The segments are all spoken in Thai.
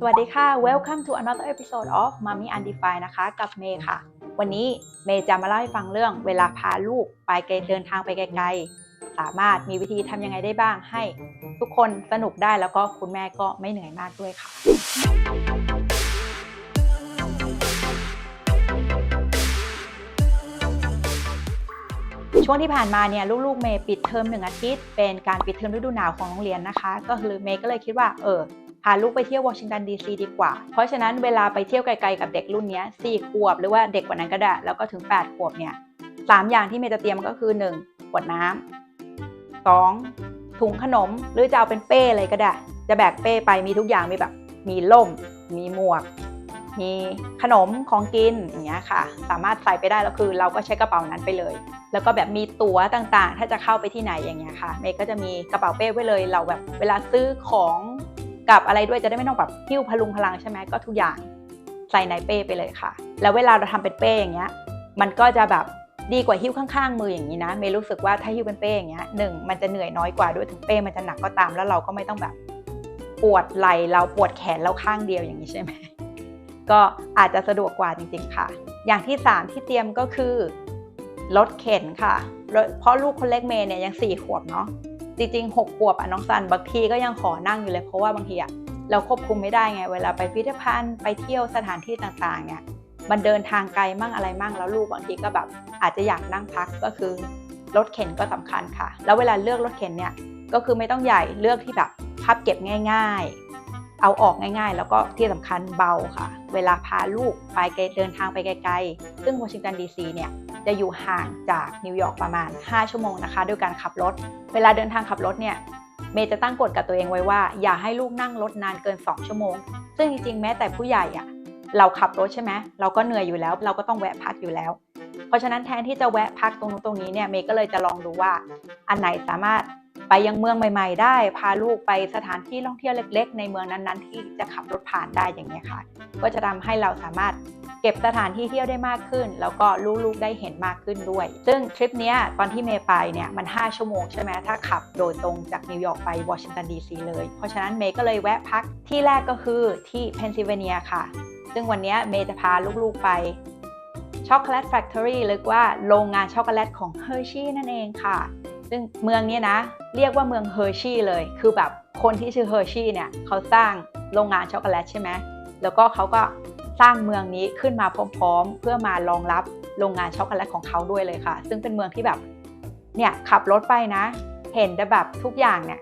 สวัสดีค่ะ Welcome to another episode of Mommy Undefined นะคะ กับเมย์ค่ะ วันนี้เมย์จะมาเล่าให้ฟังเรื่องเวลาพาลูกไปไกลเดินทางไปไกลๆ สามารถมีวิธีทำยังไงได้บ้างให้ ทุกคนสนุกได้แล้วก็คุณแม่ก็ไม่เหนื่อยมากด้วยค่ะ ช่วงที่ผ่านมาเนี่ยลูกๆ เมย์ปิดเทอมหนึ่งอาทิตย์ เป็นการปิดเทอมฤดูหนาวของโรงเรียนนะคะ ก็คือเมย์ก็เลยคิดว่าเออ พาลูกไปเที่ยววอชิงตันดีซีดีกว่า เพราะฉะนั้นเวลาไปเที่ยวไกลๆกับเด็กรุ่นนี้สี่ขวบ หรือว่าเด็กกว่านั้นก็ได้ แล้วก็ถึง 8 ขวบเนี่ยสามอย่างที่เมย์จะเตรียมก็คือ 1. ขวดน้ำ 2. ถุงขนมหรือจะเอาเป็นเป้เลยก็ได้ จะแบกเป้ไปมีทุกอย่างมีแบบ มีล่ม มีหมวก มีขนมของกินอย่างเงี้ยค่ะ สามารถใส่ไปได้แล้วคือ เราก็ใช้กระเป๋านั้นไปเลย แล้วก็แบบมีตั๋วต่างๆ ถ้าจะเข้าไปที่ไหนอย่างเงี้ยค่ะ เมย์ก็จะมีกระเป๋าเป้ไว้เลยเราแบบเวลาซื้อของ กับอะไรด้วยจะได้ไม่ต้องแบบหิ้วพลุงพลังใช่ไหมก็ทุกอย่างใส่ในเป้ไปเลยค่ะ แล้วเวลาเราทำเป็นเป้อย่างเงี้ย มันก็จะแบบดีกว่าหิ้วข้างๆ มืออย่างนี้นะเมย์รู้สึกว่าถ้าหิ้วเป็นเป้อย่างเงี้ยหนึ่งมันจะเหนื่อยน้อยกว่าด้วยถึงเป้มันจะหนักก็ตามแล้วเราก็ไม่ต้องแบบปวดไหล่เราปวดแขนเราข้างเดียวอย่างนี้ใช่ไหมก็อาจจะสะดวกกว่าจริงๆค่ะ อย่างที่ 3 ที่เตรียมก็คือรถเข็นค่ะ เพราะลูกคนเล็กเมย์เนี่ยยัง 4 ขวบเนาะ จริงๆ6ขวบอะน้องซันบางทีก็ยังขอนั่งอยู่เลย เพราะว่าบางทีอะเราควบคุมไม่ได้ไง เวลาไปพิพิธภัณฑ์ไปเที่ยวสถานที่ต่างๆเนี่ยมันเดินทางไกลมั่งอะไรมั่งแล้วลูกบางทีก็แบบอาจจะอยากนั่งพักก็คือรถเข็นก็สำคัญค่ะ แล้วเวลาเลือกรถเข็นเนี่ยก็คือไม่ต้องใหญ่เลือกที่แบบพับเก็บง่ายๆ เอาออกง่ายๆ แล้วก็ที่สำคัญเบาค่ะ เวลาพาลูกไปเดินทางไปไกลๆ ซึ่งวอชิงตันดีซีเนี่ยจะอยู่ห่างจากนิวยอร์กประมาณ 5 ชั่วโมงนะคะด้วยการขับรถ เวลาเดินทางขับรถเนี่ยเมย์จะตั้งกฎกับตัวเองไว้ว่า อย่าให้ลูกนั่งรถนานเกิน 2 ชั่วโมง ซึ่งจริงๆ แม้แต่ผู้ใหญ่อะเราขับรถใช่ไหมเราก็เหนื่อยอยู่แล้ว เราก็ต้องแวะพักอยู่แล้ว เพราะฉะนั้นแทนที่จะแวะพักตรงนู้นตรงนี้เนี่ยเมย์ก็เลยจะลองดูว่าอันไหนสามารถ ไปยังเมืองใหม่ ๆ ได้ พาลูกไปสถานที่ท่องเที่ยวเล็ก ๆ ในเมืองนั้นๆ ที่จะขับรถผ่านได้อย่างนี้ค่ะ ก็จะทำให้เราสามารถเก็บสถานที่เที่ยวได้มากขึ้น แล้วก็ลูกๆได้เห็นมากขึ้นด้วย ซึ่งทริปนี้ตอนที่เมย์ไปเนี่ยมัน 5 ชั่วโมงใช่ไหมถ้าขับโดยตรงจากนิวยอร์กไปวอชิงตันดีซีเลย เพราะฉะนั้นเมย์ก็เลยแวะพักที่แรกก็คือที่เพนซิลเวเนียค่ะ ซึ่งวันนี้เมย์จะพาลูกๆไปช็อกโกแลตแฟคทอรี่หรือว่าโรงงานช็อกโกแลตของเฮอร์ชี่นั่นเองค่ะ ซึ่งเมืองนี้นะ เรียกว่าเมืองเฮอร์ชี่เลย คือแบบคนที่ชื่อเฮอร์ชี่เนี่ยเขาสร้างโรงงานช็อกโกแลตใช่ไหมแล้วก็เขาก็สร้างเมืองนี้ขึ้นมาพร้อม ๆ เพื่อมารองรับโรงงานช็อกโกแลตของเขาด้วยเลยค่ะ ซึ่งเป็นเมืองที่แบบเนี่ยขับรถไปนะ เห็นแต่แบบทุกอย่างเนี่ย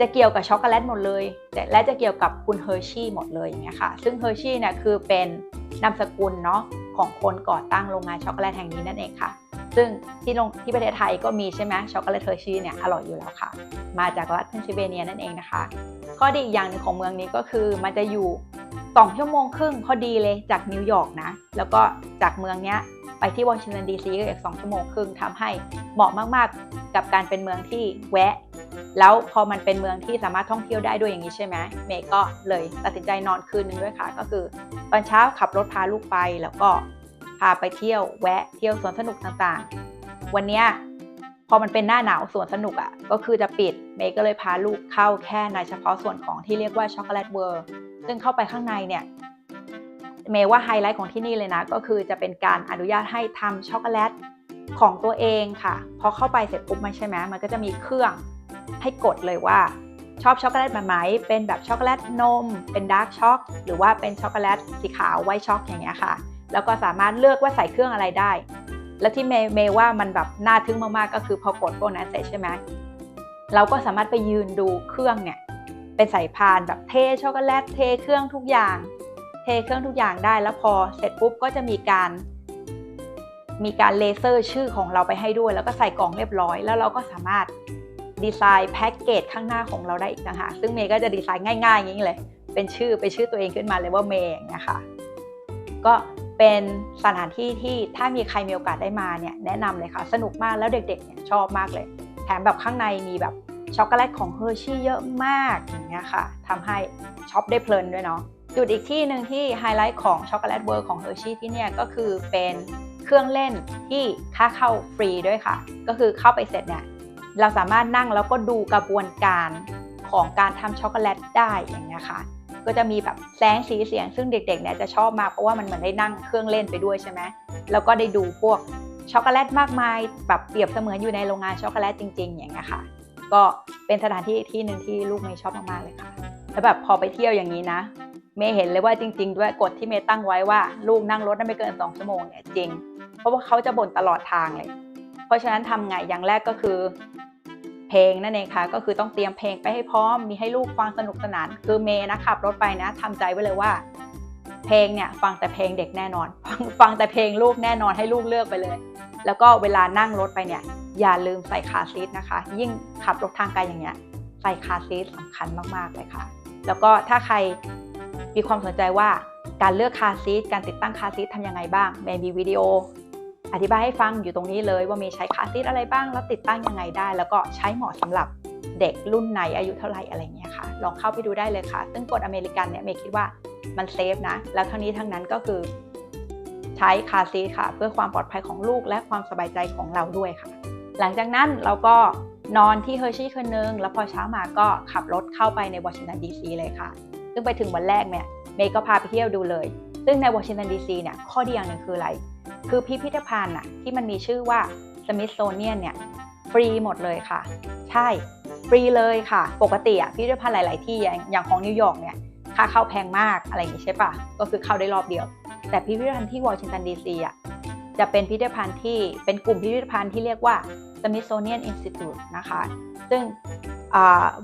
จะเกี่ยวกับช็อกโกแลตหมดเลยแต่และจะเกี่ยวกับคุณเฮอร์ชี่หมดเลยอย่างเงี้ยค่ะ ซึ่งเฮอร์ชี่เนี่ยคือเป็นนามสกุลเนาะของคนก่อตั้งโรงงานช็อกโกแลตแห่งนี้นั่นเองค่ะ ซึ่งที่ลงที่ประเทศไทยก็มีใช่ไหมช็อกโกแลตเฮอร์ชีเนี่ยอร่อยอยู่แล้วค่ะ มาจากรัฐเพนซิลเวเนียนั่นเองนะคะ ข้อดีอีกอย่างหนึ่งของเมืองนี้ก็คือมันจะอยู่ 2 ชั่วโมงครึ่งพอดีเลยจากนิวยอร์กนะ แล้วก็จากเมืองเนี้ยไปที่วอชิงตันดีซีก็อีก2ชั่วโมงครึ่งทำให้เหมาะมากๆ กับการเป็นเมืองที่แวะ แล้วพอมันเป็นเมืองที่สามารถท่องเที่ยวได้ด้วยอย่างนี้ใช่ไหมเมย์ก็เลยตัดสินใจนอนคืนนึงด้วยค่ะ ก็คือตอนเช้าขับรถพาลูกไปแล้วก็าไปเที่ยวแวะเที่ยวสวนสนุกต่างๆ วันเนี้ยพอมันเป็นหน้าหนาวสวนสนุกอะ่ะก็คือจะปิดเมย์ก็เลยพาลูกเข้าแค่ในเฉพาะส่วนของที่เรียกว่าช็อกโกแลตเวิร์ซึ่งเข้าไปข้างในเนี่ยเมย์ว่าไฮไลท์ของที่นี่เลยนะ ก็คือจะเป็นการอนุญาตให้ทำช็อกโกแลตของตัวเองค่ะ พอเข้าไปเสร็จปุ๊บมันใช่ไหมมันก็จะมีเครื่องให้กดเลยว่าชอบช็อกโกแลตแบบไหนเป็นแบบช็อกโกแลตนม เป็นดาร์กช็อกหรือว่าเป็นช็อกโกแลตสีขาวไวท์ช็อกอย่างเงี้ยค่ะ แล้วก็สามารถเลือกว่าใส่เครื่องอะไรได้ แล้วที่เมย์เมว่ามันแบบน่าทึ่งมากๆก็คือพอกดพวกนั้นเสร็จใช่ไหมเราก็สามารถไปยืนดูเครื่องเนี่ยเป็นสายพานแบบเทช็อกโกแลตเทเครื่องทุกอย่าง เทเครื่องทุกอย่างได้แล้วพอเสร็จปุ๊บก็จะมีการ มีการเลเซอร์ชื่อของเราไปให้ด้วย แล้วก็ใส่กล่องเรียบร้อย แล้วเราก็สามารถดีไซน์แพ็กเกจข้างหน้าของเราได้อีกนะคะซึ่งเมย์ก็จะดีไซน์ง่ายๆอย่างนี้เลย เป็นชื่อเป็นชื่อตัวเองขึ้นมาเลยว่าเมย์อย่างเงี้ยค่ะก็ เป็นสถานที่ที่ถ้ามีใครมีโอกาสได้มาเนี่ยแนะนำเลยค่ะ สนุกมากแล้วเด็กๆเนี่ยชอบมากเลย แถมแบบข้างในมีแบบช็อกโกแลตของเฮอร์ชี่เยอะมากอย่างเงี้ยค่ะทำให้ช็อปได้เพลินด้วยเนาะจุดอีกที่หนึ่งที่ไฮไลท์ของช็อกโกแลตเวิร์ของเฮอร์ชี่ที่เนี่ยก็คือเป็นเครื่องเล่นที่ค่าเข้าฟรีด้วยค่ะ ก็คือเข้าไปเสร็จเนี่ยเราสามารถนั่งแล้วก็ดูกระบวนการของการทำช็อกโกแลตได้อย่างเงี้ยค่ะ ก็จะมีแบบแสงสีเสียง ซึ่งเด็กๆเนี่ยจะชอบมากเพราะว่ามันเหมือนได้นั่งเครื่องเล่นไปด้วยใช่ไหมแล้วก็ได้ดูพวกช็อกโกแลตมากมายแบบเปรียบเสมือนอยู่ในโรงงานช็อกโกแลตจริง ๆ อย่างเงี้ยค่ะ ก็เป็นสถานที่ที่หนึ่งที่ลูกเมย์ชอบมากๆเลยค่ะ แล้วแบบพอไปเที่ยวอย่างนี้นะ เมย์เห็นเลยว่าจริง ๆ ด้วยกฎที่เมย์ตั้งไว้ว่าลูกนั่งรถได้ไม่เกิน 2 ชั่วโมงเนี่ยจริง เพราะว่าเขาจะบ่นตลอดทางเลย เพราะฉะนั้นทำไงอย่างแรกก็คือ เพลงนั่นเองค่ะ ก็คือต้องเตรียมเพลงไปให้พร้อม มีให้ลูกฟังสนุกสนาน คือเมย์นะขับรถไปนะทำใจไว้เลยว่า เพลงเนี่ยฟังแต่เพลงเด็กแน่นอน ฟังฟังแต่เพลงลูกแน่นอนให้ลูกเลือกไปเลย แล้วก็เวลานั่งรถไปเนี่ยอย่าลืมใส่คาซีทนะคะ ยิ่งขับรถทางไกลอย่างเงี้ยใส่คาซีทสำคัญมากๆเลยค่ะ แล้วก็ถ้าใครมีความสนใจว่าการเลือกคาซีทการติดตั้งคาซีททำยังไงบ้างเมย์มีวิดีโอ อธิบายให้ฟังอยู่ตรงนี้เลยว่ามีใช้คาร์ซีทอะไรบ้างแล้วติดตั้งยังไงได้ แล้วก็ใช้เหมาะสำหรับเด็กรุ่นไหนอายุเท่าไหร่อะไรเงี้ยค่ะ ลองเข้าไปดูได้เลยค่ะ ซึ่งกฎอเมริกันเนี่ยเมย์คิดว่ามันเซฟนะ แล้วทั้งนี้ทั้งนั้นก็คือ ใช้คาร์ซีทค่ะ เพื่อความปลอดภัยของลูกและความสบายใจของเราด้วยค่ะ หลังจากนั้นเราก็นอนที่เฮอร์ชี่คืนนึง แล้วพอเช้ามาก็ขับรถเข้าไปในวอชิงตันดีซีเลยค่ะ ซึ่งไปถึงวันแรกเนี่ยเมย์ก็พาไปเที่ยวดูเลย ซึ่งในวอชิงตันดีซีเนี่ยข้อดีอย่างหนึ่งคืออะไร คือพิพิธภัณฑ์อะที่มันมีชื่อว่า Smithsonian เนี่ยฟรีหมดเลยค่ะ ใช่ฟรีเลยค่ะ ปกติอะพิพิธภัณฑ์หลาย ๆ ที่อย่างของนิวยอร์กเนี่ยค่าเข้าแพงมากอะไรอย่างนี้ใช่ปะก็คือเข้าได้รอบเดียว แต่พิพิธภัณฑ์ที่วอชิงตันดีซีอะจะเป็นพิพิธภัณฑ์ที่เป็นกลุ่มพิพิธภัณฑ์ที่เรียกว่า Smithsonian Institute นะคะ ซึ่ง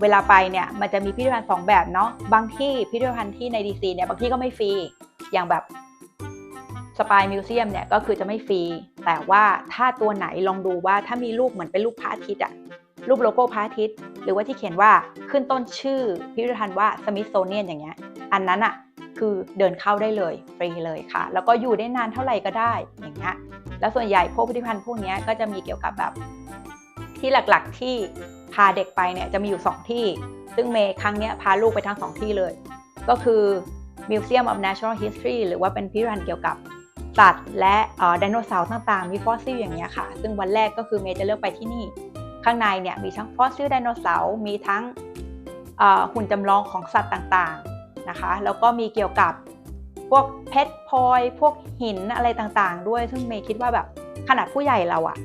เวลาไปเนี่ยมันจะมีพิพิธภัณฑ์สองแบบเนาะบางที่พิพิธภัณฑ์ที่ในดีซีเนี่ยบางที่ก็ไม่ฟรีอย่างแบบ สปายมิวเซียมเนี่ยก็คือจะไม่ฟรี แต่ว่าถ้าตัวไหนลองดูว่าถ้ามีรูปเหมือนเป็นรูปพระอาทิตย์อะรูปโลโก้พระอาทิตย์ หรือว่าที่เขียนว่าขึ้นต้นชื่อพิพิธภัณฑ์ว่า Smithsonian อย่างเงี้ย อันนั้นอะคือเดินเข้าได้เลยฟรีเลยค่ะ แล้วก็อยู่ได้นานเท่าไหร่ก็ได้อย่างเงี้ยแล้วส่วนใหญ่พวกพิพิธภัณฑ์พวกเนี้ยก็จะมีเกี่ยวกับแบบ ที่หลักๆที่พาเด็กไปเนี่ยจะมีอยู่ 2 ที่ ซึ่งเมย์ครั้งเนี้ยพาลูกไปทั้ง 2 ที่เลย ก็คือ Museum of Natural History หรือว่าเป็นพิพิธภัณฑ์เกี่ยวกับ สัตว์และไดโนเสาร์ต่างๆ มีฟอสซิลอย่างเงี้ยค่ะ ซึ่งวันแรกก็คือเมย์จะเลือกไปที่นี่ ข้างในเนี่ยมีทั้งฟอสซิลไดโนเสาร์ มีทั้งหุ่นจำลองของสัตว์ต่างๆนะคะ แล้วก็มีเกี่ยวกับพวกเพชรพลอย พวกหินอะไรต่างๆ ด้วย ซึ่งเมย์คิดว่าแบบขนาดผู้ใหญ่เราอะ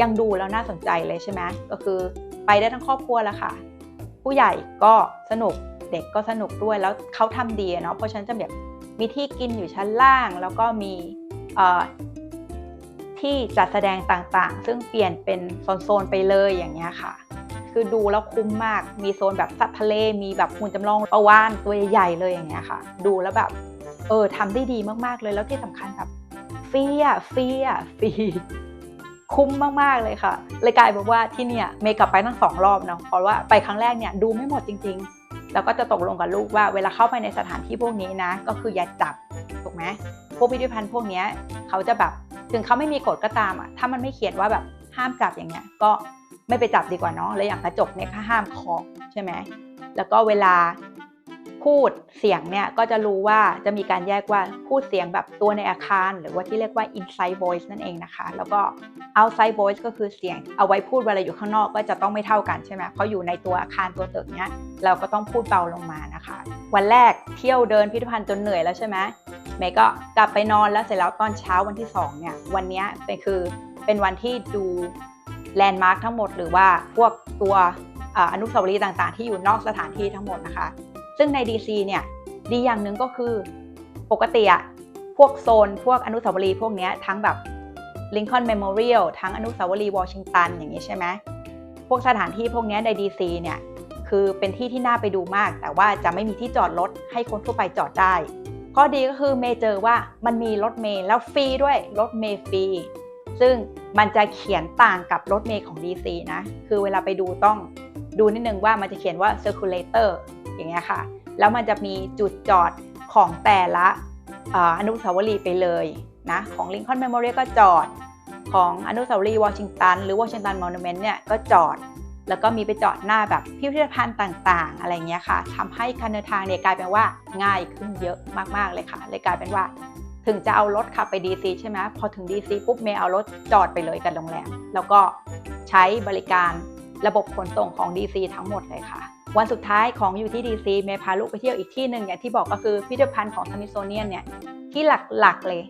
ยังดูแล้วน่าสนใจเลยใช่ไหมก็คือไปได้ทั้งครอบครัวแล้วค่ะ ผู้ใหญ่ก็สนุกเด็กก็สนุกด้วยแล้วเขาทำดีเนาะเพราะฉันจะแบบมีที่กินอยู่ชั้นล่าง แล้วก็มี ที่จัดแสดงต่างๆ ซึ่งเปลี่ยนเป็นโซนๆไปเลยอย่างเงี้ยค่ะ คือดูแล้วคุ้มมาก มีโซนแบบสัตว์ทะเล มีแบบหุ่นจำลองปลาวานตัวใหญ่ๆเลยอย่างเงี้ยค่ะ ดูแล้วแบบเออทำได้ดีมากๆเลย แล้วที่สำคัญแบบฟรีอะฟรีอะฟรีคุ้มมาก ๆ เลยค่ะ เลยกลายเป็นว่าที่เนี่ยเมย์กลับไปทั้งสองรอบเนาะ เพราะว่าไปครั้งแรกเนี่ยดูไม่หมดจริง ๆ แล้วก็จะตกลงกับลูกว่าเวลาเข้าไปในสถานที่พวกนี้นะ ก็คืออย่าจับ ถูกไหม พวกพิพิธภัณฑ์พวกนี้เขาจะแบบถึงเขาไม่มีกฎก็ตามอะถ้ามันไม่เขียนว่าแบบห้ามจับอย่างเงี้ยก็ไม่ไปจับดีกว่าเนาะแล้วอย่างกระจกเนี่ยก็ห้ามคาะใช่ไหมแล้วก็เวลาพูดเสียงเนี่ยก็จะรู้ว่าจะมีการแยกว่าพูดเสียงแบบตัวในอาคาร หรือว่าที่เรียกว่า inside voice นั่นเองนะคะ แล้วก็ outside voice ก็คือเสียงเอาไว้พูดเวลาอยู่ข้างนอกก็จะต้องไม่เท่ากันใช่ไหมเพราะอยู่ในตัวอาคารตัวตึกเนี้ยเราก็ต้องพูดเบาลงมานะคะ วันแรกเที่ยวเดินพิพิธภัณฑ์จนเหนื่อยแล้วใช่ไหม เมย์ก็กลับไปนอนแล้วเสร็จแล้วตอนเช้าวันที่สองเนี่ยวันนี้เป็นคือเป็นวันที่ดูแลนด์มาร์คทั้งหมดหรือว่าพวกตัวอนุสาวรีย์ต่างๆ ที่อยู่นอกสถานที่ทั้งหมดนะคะ ซึ่งใน DC เนี่ยดีอย่างหนึ่งก็คือปกติอะพวกโซน พวกอนุสาวรีย์พวกนี้ทั้งแบบ Lincoln Memorial ทั้งอนุสาวรีย์วอชิงตันอย่างนี้ใช่ไหมพวกสถานที่พวกนี้ใน DC เนี่ยคือเป็นที่ที่น่าไปดูมาก แต่ว่าจะไม่มีที่จอดรถให้คนทั่วไปจอดได้ ข้อดีก็คือเมย์เจอว่ามันมีรถเมล์แล้วฟรีด้วยรถเมล์ฟรีซึ่งมันจะเขียนต่างกับรถเมล์ของ DC นะ คือเวลาไปดูต้องดูนิดนึงว่ามันจะเขียนว่า circulator อย่างเงี้ยค่ะ แล้วมันจะมีจุดจอดของแต่ละเอ่ออนุสาวรีย์ไปเลยนะ ของ Lincoln Memorial ก็จอด ของอนุสาวรีย์วอชิงตันหรือวอชิงตันมอนูเมนต์เนี่ยก็จอด แล้วก็มีไปจอดหน้าแบบพิพิธภัณฑ์ต่างๆ อะไรเงี้ยค่ะทำให้การเดินทางเนี่ยกลายเป็นว่าง่ายขึ้นเยอะมากๆเลยค่ะ เลยกลายเป็นว่า ถึงจะเอารถขับไป DC ใช่ไหมพอถึง DC ปุ๊บเมย์เอารถจอดไปเลยกับโรงแรมแล้วก็ใช้บริการระบบขนส่งของ DC ทั้งหมดเลยค่ะ วันสุดท้ายของอยู่ที่ดีซีเมย์พาลูกไปเที่ยวอีกที่หนึ่งอย่างที่บอกก็คือพิพิธภัณฑ์ของ Smithsonian เนี่ยที่หลักๆเลย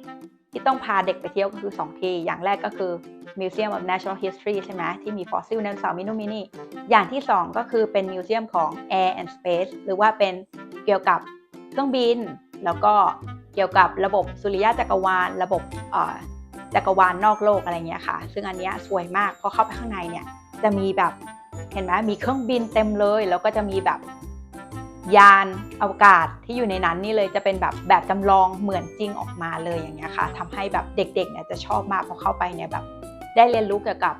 ที่ต้องพาเด็กไปเที่ยวก็คือ 2 ที่ อย่างแรกก็คือ Museum of Natural History ใช่ไหมที่มีฟอสซิลไดโนเสาร์มินูมินีอย่างที่ 2 ก็คือเป็นมิวเซียมของ Air and Space หรือว่าเป็นเกี่ยวกับเครื่องบิน แล้วก็เกี่ยวกับระบบสุริยะจักรวาล ระบบจักรวาลนอกโลกอะไรเงี้ยค่ะ ซึ่งอันเนี้ยสวยมากพอเข้าไปข้างในเนี่ยจะมีแบบเห็นไหมมีเครื่องบินเต็มเลย แล้วก็จะมีแบบ ยานอวกาศที่อยู่ในนั้นนี่เลยจะเป็นแบบแบบจำลองเหมือนจริงออกมาเลยอย่างเงี้ยค่ะทำให้แบบเด็กๆเนี่ยจะชอบมากพอเข้าไปเนี่ยแบบได้เรียนรู้เกี่ยวกับ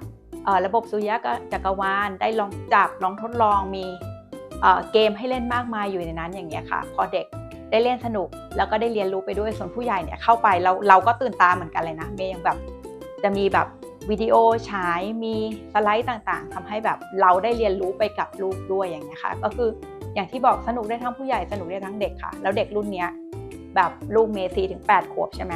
ระบบสุริยะจักรวาลได้ลองจับลองทดลองมีเกมให้เล่นมากมายอยู่ในนั้นอย่างเงี้ยค่ะ พอเด็กได้เล่นสนุกแล้วก็ได้เรียนรู้ไปด้วยส่วนผู้ใหญ่เนี่ยเข้าไปเราเราก็ตื่นตาเหมือนกันเลยนะเมย์ยังแบบจะมีแบบวิดีโอฉายมีสไลด์ต่างๆทำให้แบบเราได้เรียนรู้ไปกับลูกด้วยอย่างเงี้ยค่ะ ก็คือ อย่างที่บอกสนุกได้ทั้งผู้ใหญ่สนุกได้ทั้งเด็กค่ะ แล้วเด็กรุ่นนี้แบบลูกเมย์สี่ถึงแปดขวบใช่ไหม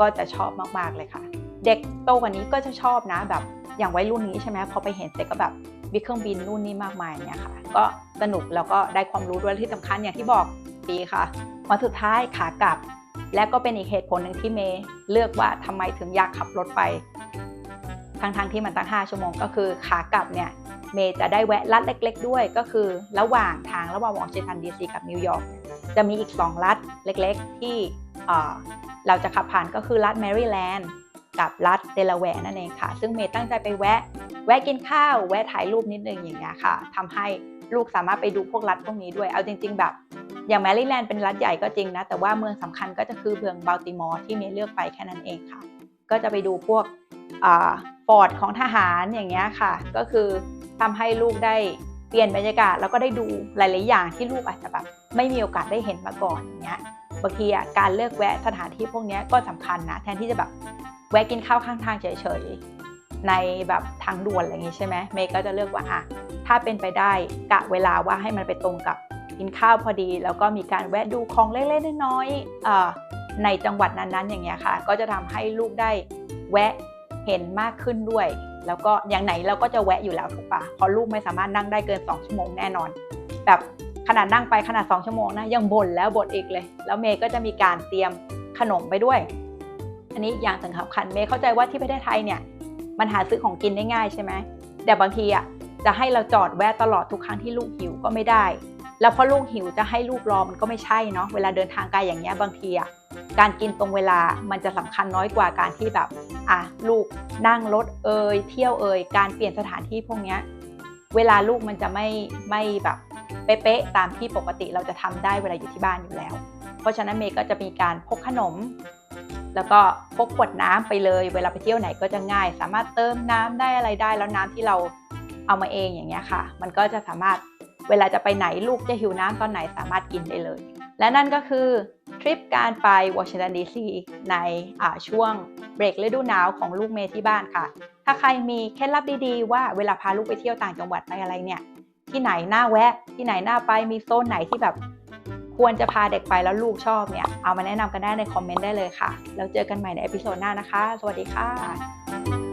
ก็จะชอบมากๆเลยค่ะ เด็กโตกว่านี้ก็จะชอบนะแบบอย่างวัยรุ่นนี้ใช่ไหมพอไปเห็นเสร็จก็แบบมีเครื่องบินนู่นนี่มากมายเนี่ยค่ะ ก็สนุกแล้วก็ได้ความรู้ด้วยที่สำคัญอย่างที่บอกดีค่ะวันสุดท้ายขากลับ และก็เป็นอีกเหตุผลหนึ่งที่เมย์เลือกว่าทำไมถึงอยากขับรถไปทั้งทงๆที่มันตั้ง 5 ชั่วโมงก็คือขากลับเนี่ย เมย์จะได้แวะลัดเล็ก ๆ ด้วย ก็คือระหว่างทางระหว่างวอชิงตันดีซีกับนิวยอร์กจะมีอีก 2 รัฐเล็ก ๆ ที่เราจะขับผ่านก็คือรัฐแมริแลนด์กับรัฐเดลาแวร์นั่นเองค่ะ ซึ่งเมย์ตั้งใจไปแวะ แวะกินข้าว แวะถ่ายรูปนิดนึงอย่างเงี้ยค่ะทำให้ลูกสามารถไปดูพวกรัฐพวกนี้ด้วย เอาจริง ๆ แบบ อย่างแมริแลนด์เป็นรัฐใหญ่ก็จริงนะ แต่ว่าเมืองสำคัญก็จะคือเมืองบัลติมอร์ที่เมย์เลือกไปแค่นั้นเองค่ะ ก็จะไปดูพวกฟอร์ดของทหารอย่างเงี้ยค่ะ ก็คือ ทำให้ลูกได้เปลี่ยนบรรยากาศแล้วก็ได้ดูหลาย ๆ อย่างที่ลูกอาจจะแบบไม่มีโอกาสได้เห็นมาก่อนอย่างเงี้ยบางทีอะการเลือกแวะสถานที่พวกนี้ก็สำคัญนะแทนที่จะแบบแวะกินข้าวข้างทางเฉย ๆ ในแบบทางด่วนอะไรอย่างงี้ใช่ไหมเมย์ก็จะเลือกว่าอะถ้าเป็นไปได้กะเวลาว่าให้มันไปตรงกับกินข้าวพอดี แล้วก็มีการแวะดูของเล็กๆน้อยๆในจังหวัดนั้นๆอย่างเงี้ยค่ะ ก็จะทำให้ลูกได้แวะเห็นมากขึ้นด้วย แล้วก็อย่างไหนเราก็จะแวะอยู่แล้วถูกปะเพราะลูกไม่สามารถนั่งได้เกิน 2 ชั่วโมงแน่นอน แบบขนาดนั่งไปขนาด 2 ชั่วโมงนะยังบ่นแล้วบ่นอีกเลย แล้วเมย์ก็จะมีการเตรียมขนมไปด้วย อันนี้อย่างสำคัญเมย์เข้าใจว่าที่ประเทศไทยเนี่ยมันหาซื้อของกินได้ง่ายใช่ไหมแต่บางทีอะจะให้เราจอดแวะตลอดทุกครั้งที่ลูกหิวก็ไม่ได้ แล้วพอลูกหิวจะให้ลูกรอมันก็ไม่ใช่เนาะเวลาเดินทางไกลอย่างเงี้ยบางทีอะการกินตรงเวลามันจะสำคัญน้อยกว่าการที่แบบอะลูกนั่งรถเอยเที่ยวเอยการเปลี่ยนสถานที่พวกเนี้ยเวลาลูกมันจะไม่ไม่แบบเป๊ะๆตามที่ปกติเราจะทำได้เวลาอยู่ที่บ้านอยู่แล้ว เพราะฉะนั้นเมย์ก็จะมีการพกขนม แล้วก็พกขวดน้ำไปเลย เวลาไปเที่ยวไหนก็จะง่าย สามารถเติมน้ำได้อะไรได้ แล้วน้ำที่เราเอามาเองอย่างเงี้ยค่ะ มันก็จะสามารถ เวลาจะไปไหนลูกจะหิวน้ำตอนไหนสามารถกินได้เลย และนั่นก็คือทริปการไปวอชิงตันดีซีในช่วงเบรกฤดูหนาวของลูกเมย์ที่บ้านค่ะ ถ้าใครมีเคล็ดลับดีๆ ว่าเวลาพาลูกไปเที่ยวต่างจังหวัดไปอะไรเนี่ย ที่ไหนน่าแวะ ที่ไหนน่าไปมีโซนไหนที่แบบควรจะพาเด็กไปแล้วลูกชอบเนี่ย เอามาแนะนำกันได้ในคอมเมนต์ได้เลยค่ะ แล้วเจอกันใหม่ในเอพิโซดหน้านะคะ สวัสดีค่ะ